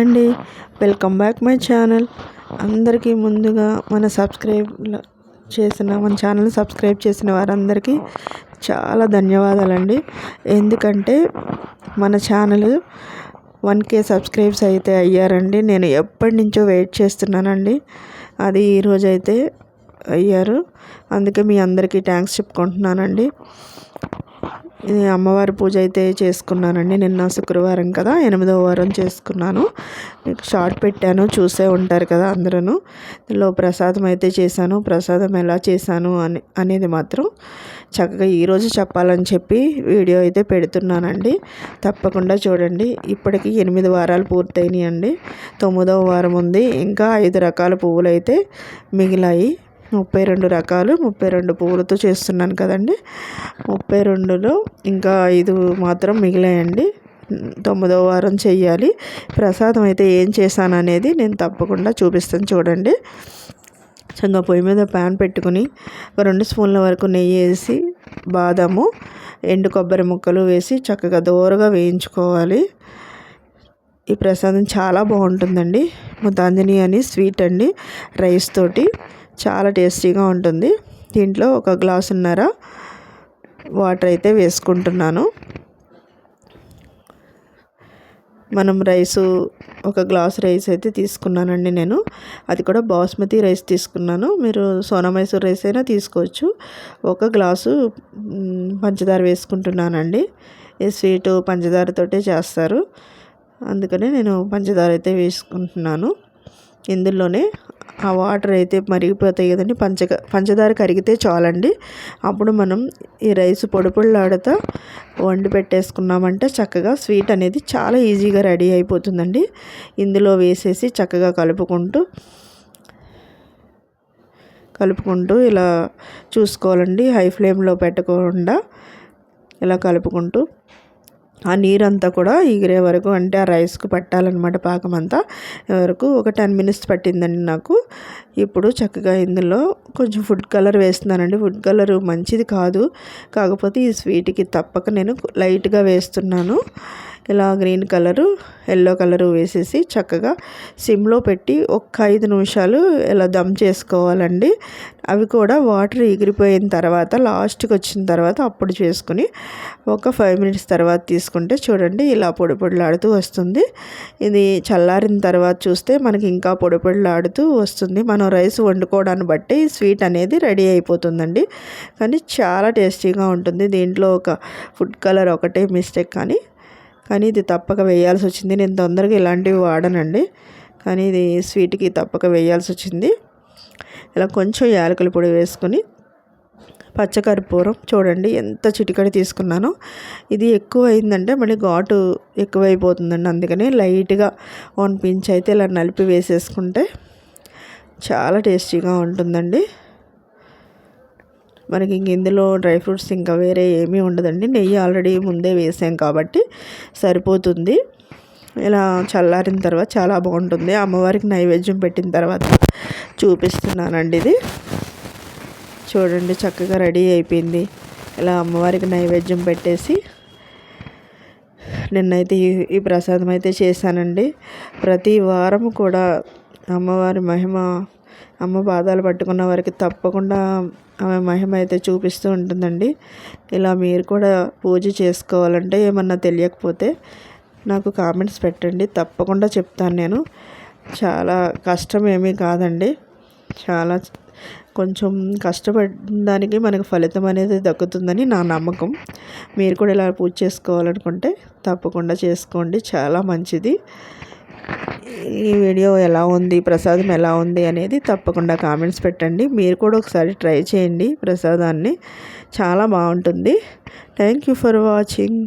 అండి. Welcome back my channel అందరికీ ముందుగా మన సబ్స్క్రైబ్ చేసిన మన ఛానల్ సబ్స్క్రైబ్ చేసిన వారందరికీ చాలా ధన్యవాదాలండి. ఎందుకంటే మన ఛానల్ వన్ కే సబ్స్క్రైబ్స్ అయితే అయ్యారండి. నేను ఎప్పటి నుంచో వెయిట్ చేస్తున్నానండి. అది ఈరోజైతే అయ్యారు. అందుకే మీ అందరికీ థ్యాంక్స్ చెప్పుకుంటున్నానండి. ఇది అమ్మవారి పూజ అయితే చేసుకున్నానండి. నిన్న శుక్రవారం కదా ఎనిమిదవ వారం చేసుకున్నాను. మీకు షార్ట్ పెట్టాను చూసే ఉంటారు కదా అందరూ ఇందులో ప్రసాదం అయితే చేశాను. ప్రసాదం ఎలా చేశాను అని అనేది మాత్రం చక్కగా ఈరోజు చెప్పాలని చెప్పి వీడియో అయితే పెడుతున్నానండి. తప్పకుండా చూడండి. ఇప్పటికి ఎనిమిది వారాలు పూర్తయినాయి అండి తొమ్మిదవ వారం ఉంది. ఇంకా ఐదు రకాల పువ్వులు అయితే మిగిలాయి. ముప్పై రెండు రకాలు ముప్పై రెండు పువ్వులతో చేస్తున్నాను కదండి. ముప్పై రెండులో ఇంకా ఐదు మాత్రం మిగిలాయండి. తొమ్మిదో వారం చేయాలి ప్రసాదం అయితే ఏం చేశాను అనేది నేను తప్పకుండా చూపిస్తాను చూడండి. చక్కగా పొయ్యి మీద ప్యాన్ పెట్టుకుని ఒక రెండు స్పూన్ల వరకు నెయ్యి వేసి బాదము ఎండు కొబ్బరి ముక్కలు వేసి చక్కగా దోరగా వేయించుకోవాలి. ఈ ప్రసాదం చాలా బాగుంటుందండి. ముతాంజని అని స్వీట్ అండి. రైస్ తోటి చాలా టేస్టీగా ఉంటుంది. దీంట్లో ఒక గ్లాసున్నర వాటర్ అయితే వేసుకుంటున్నాను. మనం రైసు ఒక గ్లాస్ రైస్ అయితే తీసుకున్నానండి నేను. అది కూడా బాస్మతి రైస్ తీసుకున్నాను. మీరు సోనా మైసూర్ రైస్ అయినా తీసుకోవచ్చు. ఒక గ్లాసు పంచదార వేసుకుంటున్నానండి. ఈ స్వీటు పంచదారతోటే చేస్తారు. అందుకనే నేను పంచదార అయితే వేసుకుంటున్నాను. ఇందులోనే ఆ వాటర్ అయితే మరిగిపోతాయి కదండి. పంచ పంచదార కరిగితే చాలండి. అప్పుడు మనం ఈ రైస్ పొడి పొడిలాడుతా వండి పెట్టేసుకున్నామంటే చక్కగా స్వీట్ అనేది చాలా ఈజీగా రెడీ అయిపోతుందండి. ఇందులో వేసేసి చక్కగా కలుపుకుంటూ కలుపుకుంటూ ఇలా చూసుకోవాలండి. హై ఫ్లేమ్లో పెట్టకుండా ఇలా కలుపుకుంటూ ఆ నీరంతా కూడా ఎగిరే వరకు అంటే ఆ రైస్కు పట్టాలన్నమాట పాకం అంతా వరకు ఒక టెన్ మినిట్స్ పట్టిందండి నాకు. ఇప్పుడు చక్కగా ఇందులో కొంచెం ఫుడ్ కలర్ వేస్తున్నానండి. ఫుడ్ కలర్ మంచిది కాదు. కాకపోతే ఈ స్వీట్కి తప్పక నేను లైట్గా వేస్తున్నాను. ఇలా గ్రీన్ కలరు ఎల్లో కలరు వేసేసి చక్కగా సిమ్లో పెట్టి ఒక్క ఐదు నిమిషాలు ఇలా దమ్ చేసుకోవాలండి. అవి కూడా వాటర్ ఎగిరిపోయిన తర్వాత లాస్ట్కి వచ్చిన తర్వాత అప్పుడు చేసుకుని ఒక ఫైవ్ మినిట్స్ తర్వాత తీసుకుంటే చూడండి ఇలా పొడి పొడిలాడుతూ వస్తుంది. ఇది చల్లారిన తర్వాత చూస్తే మనకి ఇంకా పొడి పొడిలాడుతూ వస్తుంది. మనం రైస్ వండుకోవడాన్ని బట్టి స్వీట్ అనేది రెడీ అయిపోతుందండి. కానీ చాలా టేస్టీగా ఉంటుంది. దీంట్లో ఒక ఫుడ్ కలర్ ఒకటే మిస్టేక్ కానీ కానీ ఇది తప్పక వేయాల్సి వచ్చింది. నేను తొందరగా ఇలాంటివి వాడనండి. కానీ ఇది స్వీట్కి తప్పక వేయాల్సి వచ్చింది. ఇలా కొంచెం యాలకుల పొడి వేసుకొని పచ్చకర్పూరం చూడండి ఎంత చిటికడి తీసుకున్నానో. ఇది ఎక్కువ అయిందంటే మళ్ళీ ఘాటు ఎక్కువైపోతుందండి. అందుకని లైట్గా వన్ పించ్ అయితే ఇలా నలిపి వేసేసుకుంటే చాలా టేస్టీగా ఉంటుందండి. మనకి ఇంక ఇందులో డ్రై ఫ్రూట్స్ ఇంకా వేరే ఏమీ ఉండదండి. నెయ్యి ఆల్రెడీ ముందే వేసాం కాబట్టి సరిపోతుంది. ఇలా చల్లారిన తర్వాత చాలా బాగుంటుంది. అమ్మవారికి నైవేద్యం పెట్టిన తర్వాత చూపిస్తున్నానండి ఇది. చూడండి చక్కగా రెడీ అయిపోయింది. ఇలా అమ్మవారికి నైవేద్యం పెట్టేసి నిన్నైతే ఈ ప్రసాదం అయితే చేశానండి. ప్రతి వారం కూడా అమ్మవారి మహిమ అమ్మ పాదాలు పట్టుకున్న వారికి తప్పకుండా ఆమె మహిమ అయితే చూపిస్తూ ఉంటుందండి. ఇలా మీరు కూడా పూజ చేసుకోవాలంటే ఏమన్నా తెలియకపోతే నాకు కామెంట్స్ పెట్టండి. తప్పకుండా చెప్తాను నేను. చాలా కష్టం ఏమీ కాదండి. చాలా కొంచెం కష్టపడిన దానికి మనకు ఫలితం అనేది దక్కుతుందని నా నమ్మకం. మీరు కూడా ఇలా పూజ చేసుకోవాలనుకుంటే తప్పకుండా చేసుకోండి. చాలా మంచిది. ఈ వీడియో ఎలా ఉంది ప్రసాదం ఎలా ఉంది అనేది తప్పకుండా కామెంట్స్ పెట్టండి. మీరు కూడా ఒకసారి ట్రై చేయండి ప్రసాదాన్ని. చాలా బాగుంటుంది. Thank you for watching